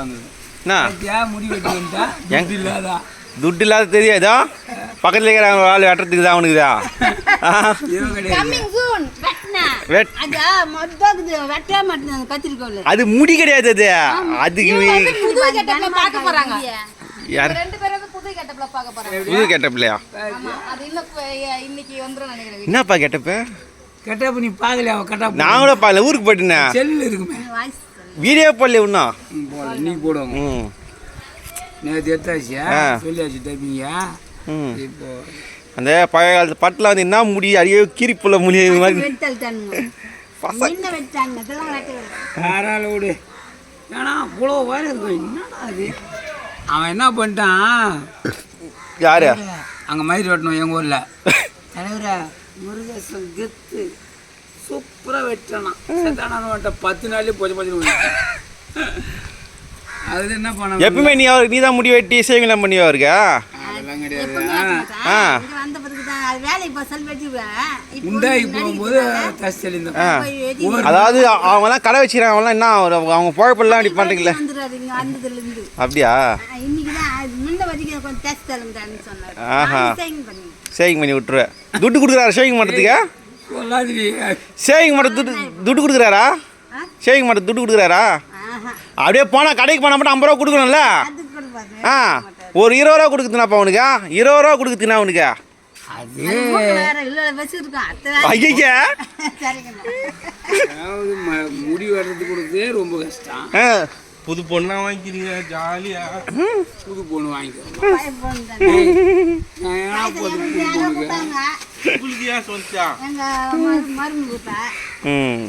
என்ன? துட்டு இல்லாதா? தெரியாதா? பக்கத்தில் இருக்கிற ஆள் வெட்டுறதுக்கு தான் அவனுக்குதா? அது முடி கிடையாது அது. அதுக்கு யார்? ரெண்டு பேரும் வந்து புது கெட்டப்ல பார்க்க போறாங்க. புது கெட்டப்பில்லையா ஆமா. அது இன்னும் இப்ப, எ- இன்னைக்கு வந்துரும் நினைக்கிறேன் என்னப்பா கெட்டப்பு? கட்டாப்பு நீ பார்க்கல அவன் கட்டாப்பு நான் கூட பால ஊருக்கு போயிட்டேன் செல்லு இருக்குமே. வாய்ஸ் வீடியோ போடல இன்னும் போல நீ போடுவாங்க. நேற்று எடுத்தாச்சியா ஆ. சொல்லியாச்சு டைப்பிங்க ம். இப்போ அந்த பழைய காலத்து பட்டில் வந்து என்ன முடி அடியோ கீரிப்புள்ள முடி மாதிரி. ஏன்னா இருக்கும் என்னடா அது அவன் என்ன பண்ணிட்டான்? யாரு? அங்கே மயிர் வெட்டணும் எங்கள் ஊரில். தலைவரா முருகேசன் கெத்து. வெட்டணும் பத்து நாள்லேயே பொஜ பொஜு அதில் என்ன பண்ண எப்பவுமே நீ அவருக்கு நீ தான் முடி வெட்டி சேவிங்லாம் பண்ணி அவருக்கு? அதெல்லாம் கிடையாது ஆ. வந்த பிறகு தான் அது அதாவது கடை வச்சுக்கிறாங்க அவங்களாம் என்ன அவங்க குழப்பெல்லாம் இப்படி பண்ணுறீங்களே அப்படியா? அது ஆஹா. நான் சேவிங் பண்ணி சேவிங் பண்ணி விட்டுருவேன் துட்டு கொடுக்குறாரா. ஷேவிங் பண்ணுறதுக்கு ஷேவிங் மட்டும் துட்டு துட்டு கொடுக்குறாரா? ஆ? ஷேவிங் மட்டும் துட்டு கொடுக்குறாரா? அப்படியே போனால் கடைக்கு போனால் மட்டும் ஐம்பது ரூபா கொடுக்கணும்ல? ஆ ஒரு இருபது ரூபா கொடுக்குதுனாப்பா அவனுக்கு இருபது ரூபா கொடுக்குதுண்ணா அவனுக்கு. ஐயா முடி வெட்டுறது கொடுத்தே ரொம்ப கஷ்டம். ஆ. புது பொண்ணா வாங்கிக்கிறீங்க ஜாலியா. புது பொண்ணு வாங்கிக்கிறோம். உங்களுக்கு ஏன் கொடுத்தா ம்.